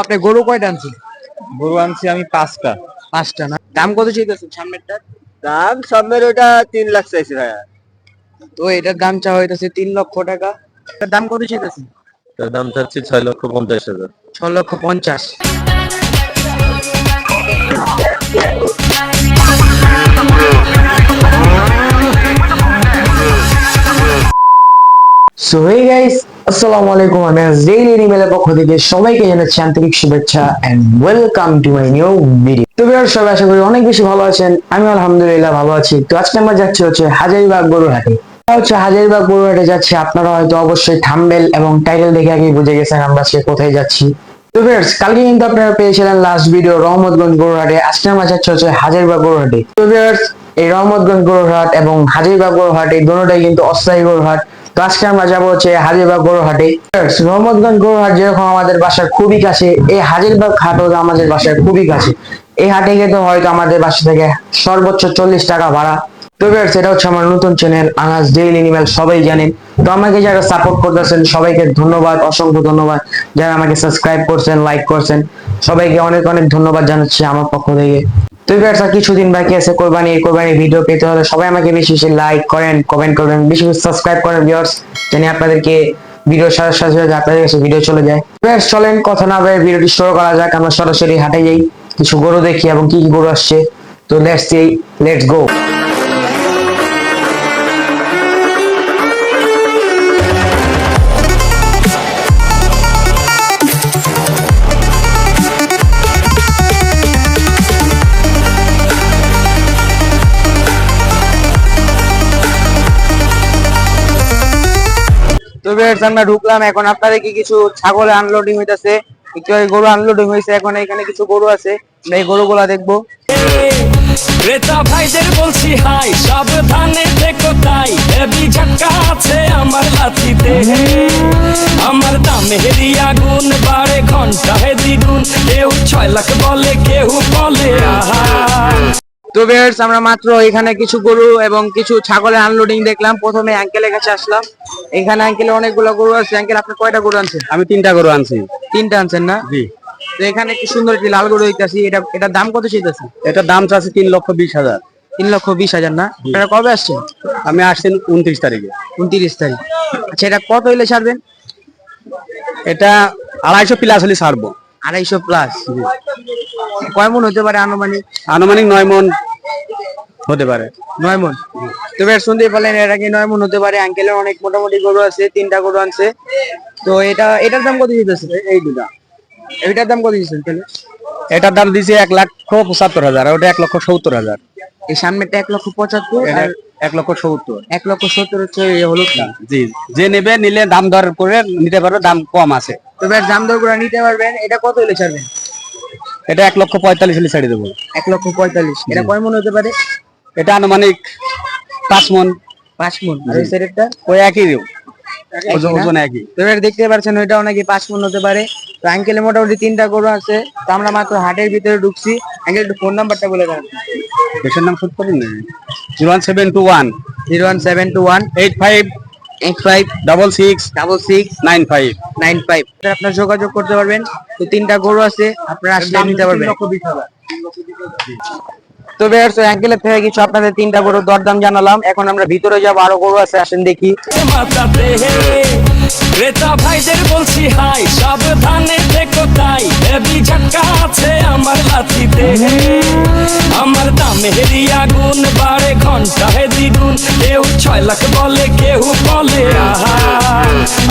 আপনি গরু কয়টা আনছেন? গরু আনছি আমি পাঁচটা। পাঁচটা না? দাম কত চাইতেছেন সামনেরটা দাম সামনের ওটা তিন লাখ চাইছি ভাইয়া। তো এটার দাম চা হইতেছে তিন লক্ষ টাকা। এটার দাম কত চাইতেছেন? তার দাম চাচ্ছি ছয় লক্ষ পঞ্চাশ হাজার। ছ লক্ষ পঞ্চাশ। সো হে গাইস আসসালামু আলাইকুম, আমি জেইলি রিমেলের পক্ষ থেকে সবাইকে জানাচ্ছি আন্তরিক শুভেচ্ছা and welcome to my new video তো ভিউয়ার্স সবাই আশা করি অনেক বেশি ভালো আছেন। আমি আলহামদুলিল্লাহ ভালো আছি। তো আজকে আমরা যাচ্ছি হচ্ছে হাজারিবাগ গরুহাটে হচ্ছে হাজারিবাগ গরুহাটে যাচ্ছি। আপনারা হয়তো অবশ্যই থাম্বেল এবং টাইটেল দেখে আগে বুঝে গেছেন আমরা সে কোথায় যাচ্ছি। তো ভিউয়ার্স কালকে কিন্তু আপনারা পেয়েছিলেন লাস্ট ভিডিও রহমতগঞ্জ গরুহাটে আজকে আমরা যাচ্ছি হচ্ছে হাজারিবাগ গরুহাটে তো ভিউয়ার্স এই রহমতগঞ্জ গরুহাট এবং হাজারিবাগ গরুহাট এই দুটোটাই কিন্তু অস্থায়ী গরুহাট তো আজকে আমরা যাব হচ্ছে হাজিরবাগ গরুহাটে। রহমতগঞ্জ গরুহাট যেরকম আমাদের বাসার খুবই কাছে, এই হাজিরবাগ হাটও আমাদের বাসার খুবই কাছে। এই হাটে যেতে হয়তো আমাদের বাসা থেকে সর্বোচ্চ চল্লিশ টাকা ভাড়া। তো ভিউয়ার্স এটা হচ্ছে আমার নতুন চ্যানেল আনাস ডেইলি নিমেল সবাই জানেন। তো আমাকে যারা সাপোর্ট করতেছেন, সবাইকে ধন্যবাদ, অসংখ্য ধন্যবাদ। যারা আমাকে সাবস্ক্রাইব করছেন লাইক করছেন, সবাইকে অনেক অনেক ধন্যবাদ জানাচ্ছি আমার পক্ষ থেকে। তো আর কিছুদিন বাকি আছে কোরবানি কোরবানির ভিডিও পেতে হলে সবাই আমাকে বেশি বেশি লাইক করেন কমেন্ট করবেন, বেশি বেশি সাবস্ক্রাইব করেন ভিউয়ার্স, জানি আপনাদেরকে ভিডিও সাথে সাথে আপনাদের কাছে ভিডিও চলে যায়। ব্যাস চলেন, কথা না বলে ভিডিওটি শুরু করা যাক, আমরা সরাসরি হাঁটে যাই, কিছু গরু দেখি এবং কি কি গরু আসছে। তো লেটস সি লেটস গো আমরা ঢুকলাম। এখন আপনাদের কি কিছু ছাগল আনলোডিং হইতাছে? একটু গরু আনলোডিং হয়েছে এখন এখানে কিছু গরু আছে। গরুগুলা দেখব। ক্রেতা ভাইদের বলছি, হাই, সাবধানে দেখো তাই। হেভি আছে আমার লাঠিতে। আমার দামে হেরি আগুন বাড়ে ঘন্টায় দ্বিগুণ ছয় লাখ বলে, কেউ বলে, আহা। তো ভিউয়ার্স আমরা মাত্র এখানে কিছু গরু এবং কিছু ছাগলের আনলোডিং দেখলাম। প্রথমে আঙ্কেলের কাছে আসলাম। এখানে আঙ্কেলের অনেকগুলো গরু আছে। আঙ্কেল আপনি কয়টা গরু আনছেন? আমি তিনটা গরু আনছি। তিনটা আনছেন না? জি। তো এখানে কি সুন্দর একটি লাল গরু হইতাছি এটা এটার দাম কত চাইতেছে এটার দাম চাচ্ছি তিন লক্ষ বিশ হাজার। তিন লক্ষ বিশ হাজার না? এটা কবে আসছেন আমি আসছি উনত্রিশ তারিখে। উনত্রিশ তারিখ। আচ্ছা এটা কত হইলে ছাড়বেন? এটা আড়াইশো প্লাস হলে ছাড়বো। আড়াইশো প্লাস কয় মন হতে পারে আনুমানিক? আনুমানিক নয় মন হতে পারে। নয় মন। শুনতে পারলেন নয় মন হতে পারে। আঙ্কেলের অনেক মোটামুটি গরু আছে তিনটা গরু আনছে। তো এটা এটার দাম কত দিতেছে? এই দুটা। এটার দাম কত দিচ্ছেন তাহলে এটার দাম দিয়েছে এক লক্ষ পঁচাত্তর হাজার আর ওটা এক লক্ষ সত্তর হাজার। এই সামনেটা এক লক্ষ পঁচাত্তর আর এক লক্ষ সত্তর। এক লক্ষ সত্তর হচ্ছে এই হলুদটা। জি। যে নেবে নিলে দাম দর করে নিতে পারবে দাম কম আছে। তো এবার দাম দর করে নিতে পারবেন। এটা কত হলে ছাড়বেন? এটা এক লক্ষ পঁয়তাল্লিশ হলে ছেড়ে দেবো। এক লক্ষ পঁয়তাল্লিশ। এটা কয় মন হতে পারে? এটা আনুমানিক পাঁচ মন। পাঁচ মন। আর ওই সাইডেরটা ওই একই ওজন ওজন একই। তো এবার দেখতে পাচ্ছেন ওইটা নাকি পাঁচ মন হতে পারে। তো আঙ্কেলের মোটামুটি তিনটা গরু আছে। তো আমরা মাত্র হাটের ভিতরে ঢুকছি। আঙ্কেল একটু ফোন নাম্বারটা বলে দেন। দেশের নাম শুট করেন zero one seven two one. Zero one seven two one. Eight five eight five double six double six nine five nine five আপনার যোগাযোগ করতে পারবেন। তো তিনটা গরু আছে আপনারা আসলে নিতে পারবেন। তো অ্যাঙ্কেলের থেকে কিছু আপনাদের তিনটা গরুর দরদাম জানালাম। এখন আমরা ভিতরে যাব আরও গরু আছে আসেন দেখি। ক্রেতা ভাইদের বলছি হাই সাবধানে দেখো তাই। হেভি ঝটকা আছে আমার দামে হেরি আগুন বাড়ে ঘন্টায় দ্বিগুণ। কেউ ছয় লাখ কেউ বলে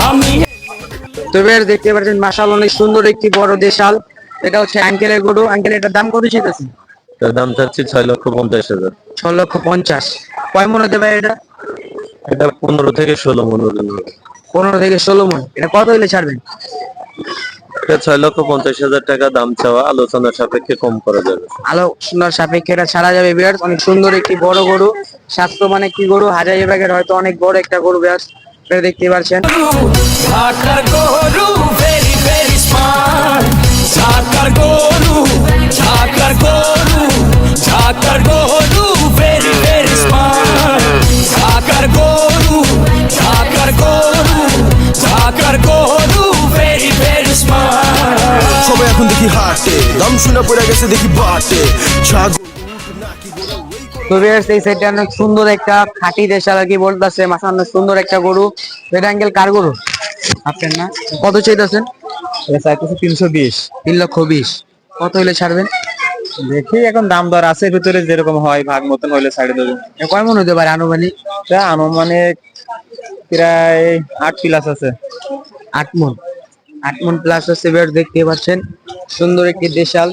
আমি দেখতে পাচ্ছেন মাসাল অনেক সুন্দর একটি বড় দেশাল। এটা হচ্ছে আঙ্কেলের গরু। আঙ্কেল এটার দাম কত চেয়েছে তার দাম চাচ্ছি ছয় লক্ষ পঞ্চাশ হাজার। ছ লক্ষ পঞ্চাশ। কয় মনে হতে পারে এটা? এটা পনেরো থেকে ষোলো মন পনেরো থেকে ষোলো মন। এটা কত হইলে ছাড়বেন? এটা ছয় লক্ষ পঞ্চাশ হাজার টাকা দাম চাওয়া আলোচনার সাপেক্ষে কম করা যাবে। আলো সাপেক্ষে এটা ছাড়া যাবে বিরাট। অনেক সুন্দর একটি বড় গরু। স্বাস্থ্য মানে কি গরু। হাজারি ব্যাগের হয়তো অনেক বড় একটা গরু বিয়ার্স এটা দেখতে পাচ্ছেন। ঢাকার গরু গরু। যখন দেখি হাটে। দম শুনে পড়ে গেছে দেখি বাটে। ছাগল তো ভিউয়ার্স এই সাইডটা অনেক সুন্দর একটা খাঁটি দেশাল আর কি বলতেছে মাথা অনেক সুন্দর একটা গরু। এটা আঙ্কেল কার গরু? আপনার না? কত চাইতেছেন? চাইতেছে তিনশো বিশ। তিন লক্ষ বিশ। কত হলে ছাড়বেন? দেখি এখন দাম দর আছে ভিতরে যেরকম হয় ভাগ মতন হইলে ছাড়ে দেবো। এ কয় মন হতে পারে আনুমানিক? তা আনুমানিক প্রায় আট প্লাস আছে। আট মন। আট মন প্লাস আছে দেখতে পাচ্ছেন। সুন্দর একটি দেশাল।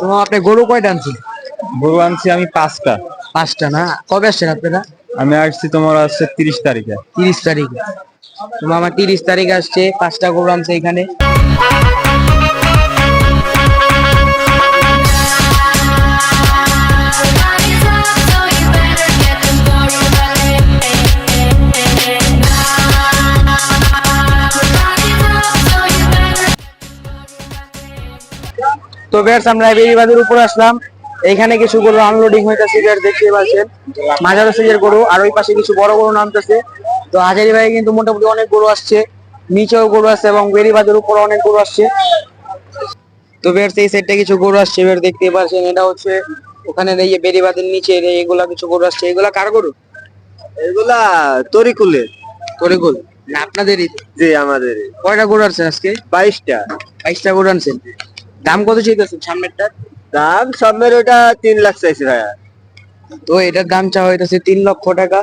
তোমার আপনি গরু কয়টা আনছেন? গরু আনছি আমি পাঁচটা। পাঁচটা না? কবে আসছেন আপনারা? আমি আসছি তোমার আসছে তিরিশ তারিখে। তিরিশ তারিখে। তোমার আমার তিরিশ তারিখ আসছে পাঁচটা গরু আনছে এখানে। বেশ আমরা বেরিবাদের উপর আসলাম। এখানে কিছু গরু আনলোডিং হইতেছে বের দেখতে পাচ্ছেন। মাঝার সাইজের গরু আর ওই পাশে কিছু বড় গরু নামতেছে। তো হাজারি ভাই কিন্তু মোটামুটি অনেক গরু আসছে। নিচেও গরু আছে এবং বেরিবাদের উপর অনেক গরু আসছে। তো বের এই সাইডটা কিছু গরু আসছে বের দেখতে পাচ্ছেন। এটা হচ্ছে ওখানে এই বেরিবাদের নিচে এগুলা কিছু গরু আসছে। এগুলা কার গরু? এগুলা তরিকুলের। তরিকুল। না আপনাদেরই জি আমাদের কয়টা গরু আনছেন আজকে? বাইশটা। বাইশটা গরু আনছেন। দাম কত চাইতেছেন সামনেরটা দাম সবের ওটা তিন লাখ চাইছে ভাইয়া। তো এটার দাম চাওয়া হইতেছে তিন লক্ষ টাকা।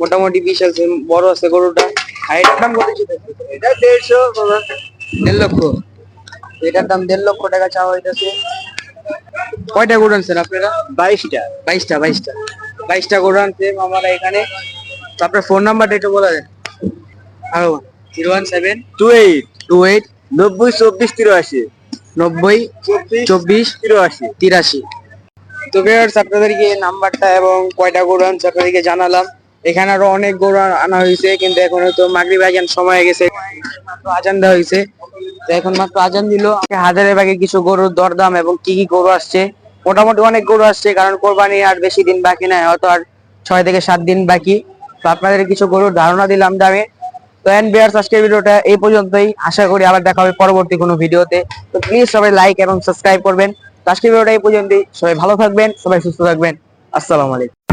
মোটামুটি বিশাল বড় আছে গরুটা। আর এটার দাম কত চাইতেছে? এটা দেড়শো দেড় লক্ষ? এটার দাম দেড় লক্ষ টাকা চাওয়া হইতেছে। কয়টা গরু আনছেন আপনারা? বাইশটা। বাইশটা বাইশটা। বাইশটা গরু আনছে আমরা এখানে। তো আপনার ফোন নাম্বারটা একটু বলে দেন। আরও zero one seven two eight two eight নব্বই চব্বিশ তিরাশি। নব্বই চব্বিশ তিরাশি। তিরাশি। তো ভিউয়ার্স আপনাদেরকে নাম্বারটা এবং কয়টা গরু আনছে আপনাদেরকে জানালাম। এখানে আরও অনেক গরু আনা হয়েছে কিন্তু এখন হয়তো মাগরিব আজান সময় গেছে। মাত্র আজান দেওয়া হয়েছে। তো এখন মাত্র আজান দিল। হাজারের ভাগে কিছু গরুর দরদাম এবং কি কি গরু আসছে। মোটামুটি অনেক গরু আসছে কারণ কোরবানি আর বেশি দিন বাকি নাই হয়তো আর ছয় থেকে সাত দিন বাকি। তো আপনাদের কিছু গরুর ধারণা দিলাম দামে। তো এন্ড বিয়ার্স আজকের ভিডিওটা এই পর্যন্তই। আশা করি আবার দেখা হবে পরবর্তী কোনো ভিডিওতে। তো প্লিজ সবাই লাইক এবং সাবস্ক্রাইব করবেন। আজকের ভিডিওটা এই পর্যন্তই। সবাই ভালো থাকবেন, সবাই সুস্থ থাকবেন। আসসালামু আলাইকুম।